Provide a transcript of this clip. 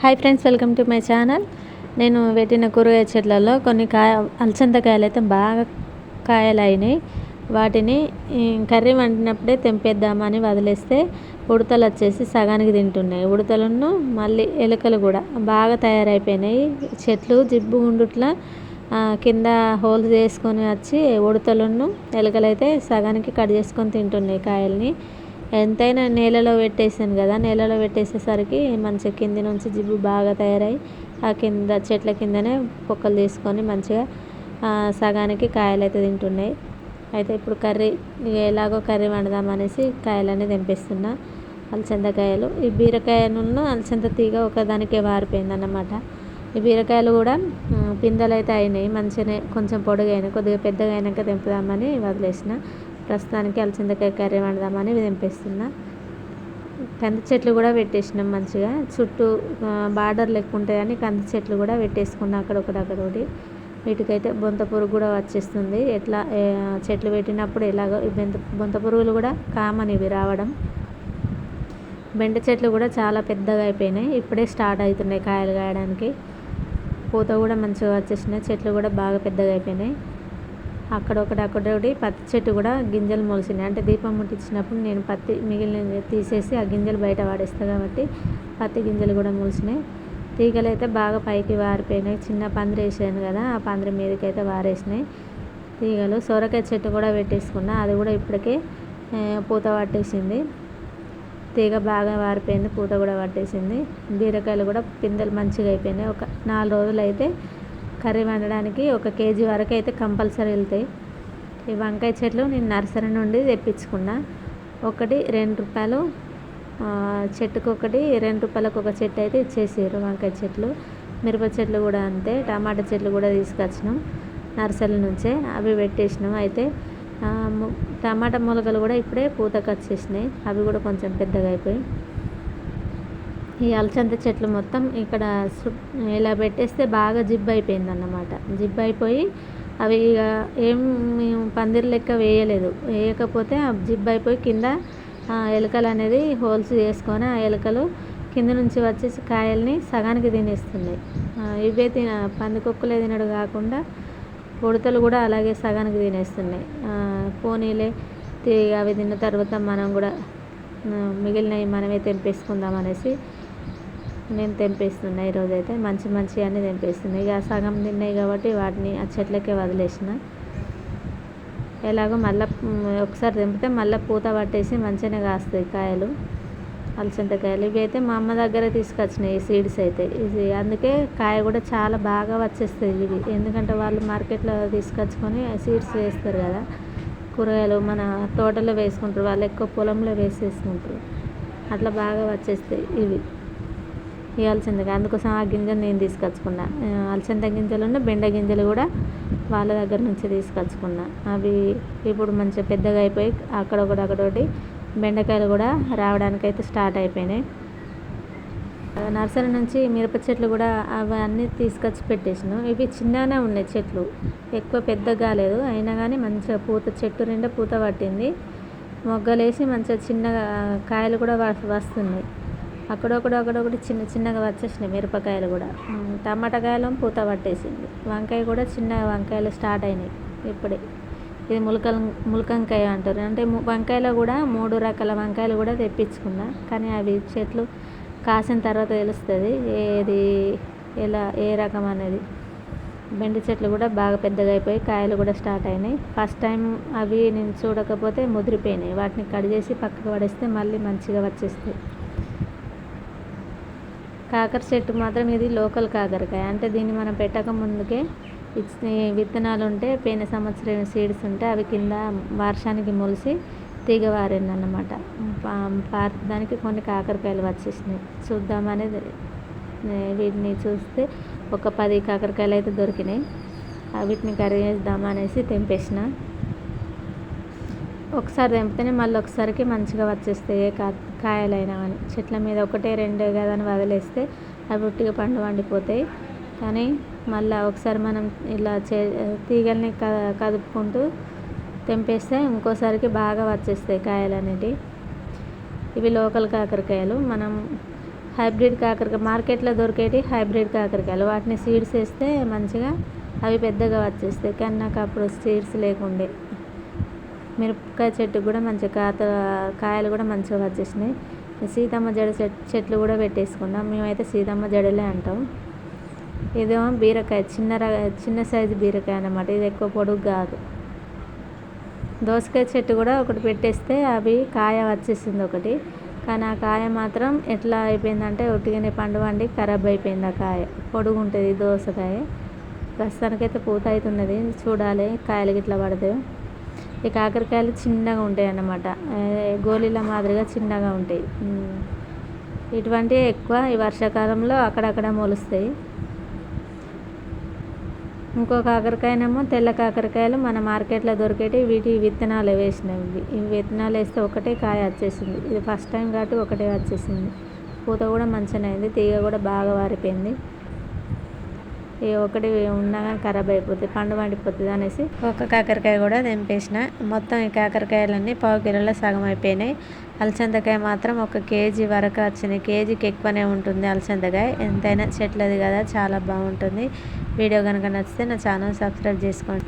Hi friends welcome to my channel నేను పెట్టిన కూరగాయ చెట్లలో కొన్ని కాయ అలసందకాయలు అయితే బాగా కాయలు అయినాయి వాటిని కర్రీ వండినప్పుడే తెంపేద్దామని వదిలేస్తే ఉడతలు వచ్చేసి సగానికి తింటున్నాయి. ఉడతలను మళ్ళీ ఎలుకలు కూడా బాగా తయారైపోయినాయి. చెట్లు జిబ్బు ఉండుట్లా కింద హోల్స్ చేసుకొని వచ్చి ఉడతలను ఎలుకలు అయితే సగానికి కట్ చేసుకొని తింటున్నాయి కాయల్ని. ఎంతైనా నేలలో పెట్టేసాను కదా నేలలో పెట్టేసేసరికి మంచిగా కింది నుంచి జిబ్బు బాగా తయారై ఆ కింద చెట్ల కిందనే పొక్కలు తీసుకొని మంచిగా సగానికి కాయలు అయితే తింటున్నాయి. అయితే ఇప్పుడు కర్రీ ఎలాగో కర్రీ వండుదామనేసి కాయలన్నీ తెంపిస్తున్నా అలసందకాయలు. ఈ బీరకాయను అలసంద తీగ ఒకదానికే వారిపోయింది అన్నమాట ఈ బీరకాయలు కూడా పిందెలు అయితే అయినాయి మంచిగానే కొంచెం పొడుగైన కొద్దిగా పెద్దగా అయినాక తెంపుదామని వదిలేసిన. ప్రస్తుతానికి అలసిందకాయ కర్రీ వండదామని తెంపేస్తున్నా. కంది చెట్లు కూడా పెట్టేసినాం మంచిగా. చుట్టూ బార్డర్ లెక్క ఉంటాయని కంది చెట్లు కూడా పెట్టేసుకున్నా అక్కడ ఒకటి అక్కడ ఒకటి వీటికైతే బొంత పురుగు కూడా వచ్చేస్తుంది. ఎట్లా చెట్లు పెట్టినప్పుడు ఎలాగో బెంత బొంత పురుగులు కూడా కామన్ ఇవి రావడం. బెండ చెట్లు కూడా చాలా పెద్దగా అయిపోయినాయి. ఇప్పుడే స్టార్ట్ అవుతున్నాయి కాయలు కాయడానికి. పూత కూడా మంచిగా వచ్చేసినాయి. చెట్లు కూడా బాగా పెద్దగా అయిపోయినాయి. అక్కడ ఒకటి అక్కడ ఒకటి పత్తి చెట్టు కూడా గింజలు మొలిసినాయి అంటే దీపం ముట్టించినప్పుడు నేను పత్తి మిగిలిన తీసేసి ఆ గింజలు బయట వాడేస్తాను కాబట్టి పత్తి గింజలు కూడా మొలిసినాయి. తీగలు అయితే బాగా పైకి వారిపోయినాయి. చిన్న పందిరి వేసాను కదా ఆ పందిరి మీదకి అయితే వారేసినాయి. తీగలు సొరకాయ చెట్టు కూడా పెట్టేసుకున్నా. అది కూడా ఇప్పటికే పూత పట్టేసింది. తీగ బాగా వారిపోయింది పూత కూడా పట్టేసింది. బీరకాయలు కూడా పిందెలు మంచిగా అయిపోయినాయి. ఒక నాలుగు రోజులు అయితే కర్రీ వండడానికి ఒక కేజీ వరకు అయితే కంపల్సరీ వెళ్తాయి. ఈ వంకాయ చెట్లు నేను నర్సరీ నుండి తెప్పించుకున్నా. ఒకటి రెండు రూపాయలు. చెట్టుకు ఒకటి రెండు రూపాయలకు ఒక చెట్టు అయితే ఇచ్చేసారు వంకాయ చెట్లు. మిరప చెట్లు కూడా అంతే టమాటా చెట్లు కూడా తీసుకొచ్చినాం నర్సరీ నుంచే. అవి పెట్టేసినాం అయితే టమాటా మొలకలు కూడా ఇప్పుడే పూతకు వచ్చేసినాయి అవి కూడా కొంచెం పెద్దగా అయిపోయి ఈ అలసంద చెట్లు మొత్తం ఇక్కడ సు- ఇలా పెట్టేస్తే బాగా జిబ్ అయిపోయింది అన్నమాట జిబ్ అయిపోయి అవి ఇక ఏం మేము పందిరి లెక్క వేయలేదు. వేయకపోతే ఆ జిబ్ అయిపోయి కింద ఆ, ఎలుకలు అనేది హోల్స్ చేసుకొని ఆ ఎలుకలు కింద నుంచి వచ్చేసి కాయల్ని సగానికి తినేస్తున్నాయి. ఇవే తిన పందికొక్కులే తినడు కాకుండా ఉడతలు కూడా అలాగే సగానికి తినేస్తున్నాయి. పోనీలే అవి తిన్న తర్వాత మనం కూడా మిగిలినవి మనమే తెంపేసుకుందాం అనేసి నేను తెంపేస్తున్నా ఈరోజు అయితే మంచి మంచి అన్నీ తెంపేస్తున్నాయి ఇక సగం తిన్నాయి కాబట్టి వాటిని ఆ చెట్లకే వదిలేసిన. ఎలాగో మళ్ళీ ఒకసారి తెంపితే మళ్ళీ పూత పట్టేసి మంచిగానే కాస్తాయి కాయలు అలసందకాయలు. ఇవి అయితే మా అమ్మ దగ్గర తీసుకొచ్చినాయి ఈ సీడ్స్ అయితే. ఇది అందుకే కాయ కూడా చాలా బాగా వచ్చేస్తాయి ఇవి. ఎందుకంటే వాళ్ళు మార్కెట్లో తీసుకొచ్చుకొని సీడ్స్ వేస్తారు కదా. కూరగాయలు మన తోటలో వేసుకుంటారు. వాళ్ళు ఎక్కువ పొలంలో వేసేసుకుంటారు. అట్లా బాగా వచ్చేస్తాయి ఇవి. ఈ అందుకోసం ఆ గింజలు నేను తీసుకొచ్చుకున్నా. అలసంద గింజలు బెండ గింజలు కూడా వాళ్ళ దగ్గర నుంచి తీసుకొచ్చుకున్నా. అవి ఇప్పుడు మంచిగా పెద్దగా అయిపోయి అక్కడ కూడా అక్కడొకటి బెండకాయలు కూడా రావడానికైతే స్టార్ట్ అయిపోయినాయి. నర్సరీ నుంచి మిరప చెట్లు కూడా అవన్నీ తీసుకొచ్చి పెట్టేసాను. ఇవి చిన్నగానే ఉన్నాయి చెట్లు. ఎక్కువ పెద్దగా లేదు అయినా కానీ మంచిగా పూత చెట్టు నిండా పూత పట్టింది. మొగ్గలేసి మంచిగా చిన్నగా కాయలు కూడా వస్తున్నాయి. అక్కడొకటి అక్కడొకటి చిన్న చిన్నగా వచ్చేసినాయి మిరపకాయలు కూడా. టమాటా కాయలు పూత పట్టేసింది. వంకాయ కూడా చిన్న వంకాయలు స్టార్ట్ అయినాయి ఇప్పుడే. ఇది ములకల ములకంకాయ అంటారు. అంటే వంకాయలో కూడా మూడు రకాల వంకాయలు కూడా తెప్పించుకున్నా. కానీ అవి చెట్లు కాసిన తర్వాత తెలుస్తుంది ఏది ఎలా ఏ రకం అనేది. బెండి చెట్లు కూడా బాగా పెద్దగా అయిపోయి కాయలు కూడా స్టార్ట్ అయినాయి. ఫస్ట్ టైం అవి నేను చూడకపోతే ముదిరిపోయినాయి. వాటిని కట్ చేసి పక్కకు పడేస్తే మళ్ళీ మంచిగా వచ్చేస్తాయి. కాకర చెట్టు మాత్రం ఇది లోకల్ కాకరకాయ. అంటే దీన్ని మనం పెట్టక ముందుకే విత్తనాలు ఉంటే పోయిన సంవత్సరం సీడ్స్ ఉంటే అవి కింద వర్షానికి మొలిసి తీగ వారిందన్నమాట. దానికి కొన్ని కాకరకాయలు వచ్చేసినాయి. చూద్దామనేది వీటిని చూస్తే ఒక పది కాకరకాయలు అయితే దొరికినాయి. వీటిని కర్రీ చేద్దామనేసి తెంపేసిన. ఒకసారి తెంపితేనే మళ్ళీ ఒకసారికి మంచిగా వచ్చేస్తాయి ఏ కా కాయలైనా కానీ. చెట్ల మీద ఒకటే రెండే కదా అని వదిలేస్తే అవి ఉట్టిగా పండు వండిపోతాయి. కానీ మళ్ళీ ఒకసారి మనం ఇలా చే తీగల్ని క కదుపుకుంటూ తెంపేస్తే ఇంకోసారికి బాగా వచ్చేస్తాయి కాయలు అనేటివి ఇవి లోకల్ కాకరకాయలు. మనం హైబ్రిడ్ కాకరకాయ మార్కెట్లో దొరికేటి హైబ్రిడ్ కాకరకాయలు. వాటిని సీడ్స్ వేస్తే మంచిగా అవి పెద్దగా వచ్చేస్తాయి. కానీ నాకు అప్పుడు సీడ్స్ లేకుండే. మిరపకాయ చెట్టు కూడా మంచిగా కాత కాయలు కూడా మంచిగా వచ్చేసినాయి సీతమ్మ జడ చెట్లు కూడా పెట్టేసుకున్నాం. మేమైతే సీతమ్మ జడలే అంటాం. ఇదేమో బీరకాయ చిన్న చిన్న సైజు బీరకాయ అన్నమాట. ఇది ఎక్కువ పొడుగు కాదు. దోసకాయ చెట్టు కూడా ఒకటి పెట్టేస్తే అవి కాయ వచ్చేసింది ఒకటి. కానీ ఆ కాయ మాత్రం ఎట్లా అయిపోయిందంటే ఉట్టిగానే పండు వండి ఖరాబ్ అయిపోయింది ఆ కాయ. పొడుగు ఉంటుంది దోసకాయ. ప్రస్తుతానికైతే పూత అవుతున్నది చూడాలి కాయలు గిట్లా పడతాయి ఈ కాకరకాయలు చిన్నగా ఉంటాయి అన్నమాట గోళీల మాదిరిగా చిన్నగా ఉంటాయి. ఇటువంటివి ఎక్కువ ఈ వర్షాకాలంలో అక్కడక్కడ మొలుస్తాయి. ఇంకో కాకరకాయనేమో తెల్ల కాకరకాయలు మన మార్కెట్లో దొరికేటి వీటి విత్తనాలు వేసినవి. ఇవి విత్తనాలు వేస్తే ఒకటే కాయ వచ్చేసింది. ఇది ఫస్ట్ టైం కాబట్టి ఒకటే వచ్చేసింది. పూత కూడా మంచిగా అయింది. తీగ కూడా బాగా వారిపోయింది. ఏ ఒకటి ఉన్నా కానీ ఖరాబ్ అయిపోతుంది పండు వండిపోతుంది అనేసి. ఒక కాకరకాయ కూడా తెంపేసిన. మొత్తం ఈ కాకరకాయలన్నీ పావు కిలోలో సగం అయిపోయినాయి. అలసందకాయ మాత్రం ఒక కేజీ వరకు వచ్చినాయి కేజీకి ఎక్కువనే ఉంటుంది అలసందకాయ. ఎంతైనా చెట్లది కదా చాలా బాగుంటుంది. వీడియో కనుక నచ్చితే నా ఛానల్ సబ్స్క్రైబ్ చేసుకోండి.